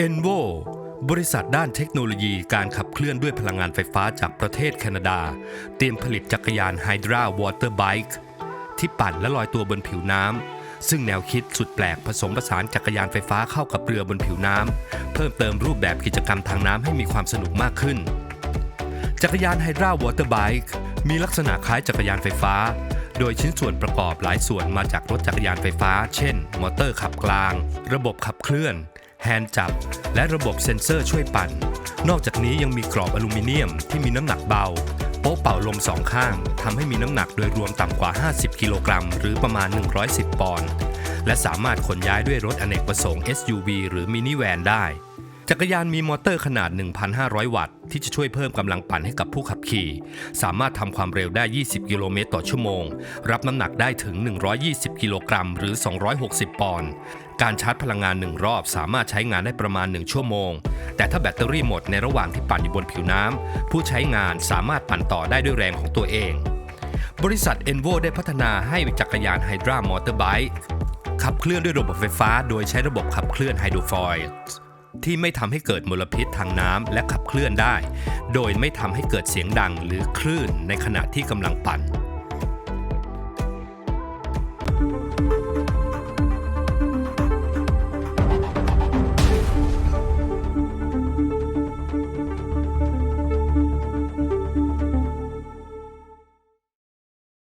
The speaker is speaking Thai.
Envo บริษัทด้านเทคโนโลยีการขับเคลื่อนด้วยพลังงานไฟฟ้าจากประเทศแคนาดา เตรียมผลิตจักรยาน Hydra Water Bike ที่ปั่นและลอยตัวบนผิวน้ำ ซึ่งแนวคิดสุดแปลกผสมผสานจักรยานไฟฟ้าเข้ากับเรือบนผิวน้ำ เพิ่มเติมรูปแบบกิจกรรมทางน้ำให้มีความสนุกมากขึ้น จักรยาน Hydra Water Bike มีลักษณะคล้ายจักรยานไฟฟ้า โดยชิ้นส่วนประกอบหลายส่วนมาจากรถจักรยานไฟฟ้า เช่น มอเตอร์ขับกลาง ระบบขับเคลื่อน แฮนด์จับ และระบบเซ็นเซอร์ช่วยปั่น นอกจากนี้ยังมีกรอบอลูมิเนียมที่มีน้ำหนักเบา โป๊ะเป่าลมสองข้างทำให้มีน้ำหนักโดยรวมต่ำกว่า 50 กิโลกรัม หรือประมาณ 110 ปอนด์และสามารถขนย้ายด้วยรถอเนกประสงค์ SUV หรือมินิแวนได้ จักรยานมีมอเตอร์ขนาด 1,500 วัตต์ ที่จะช่วยเพิ่มกำลังปั่นให้กับผู้ขับขี่ สามารถทำความเร็วได้ 20 กิโลเมตรต่อชั่วโมง รับน้ำหนักได้ถึง 120 กิโลกรัม หรือ 260 ปอนด์ การชาร์จพลังงาน 1 รอบสามารถใช้งานได้ประมาณ 1 ชั่วโมง แต่ถ้าแบตเตอรี่หมดในระหว่างที่ปั่นอยู่บนผิวน้ำผู้ใช้งานสามารถปั่นต่อได้ด้วยแรงของตัวเอง บริษัท Envo ได้พัฒนาให้จักรยาน Hydra Motorbike ขับเคลื่อนด้วยระบบไฟฟ้า โดยใช้ระบบขับเคลื่อนไฮโดรฟอยล์ที่ไม่ทำให้เกิดมลพิษทางน้ำและขับเคลื่อนได้ โดยไม่ทำให้เกิดเสียงดังหรือคลื่นในขณะที่กำลังปั่น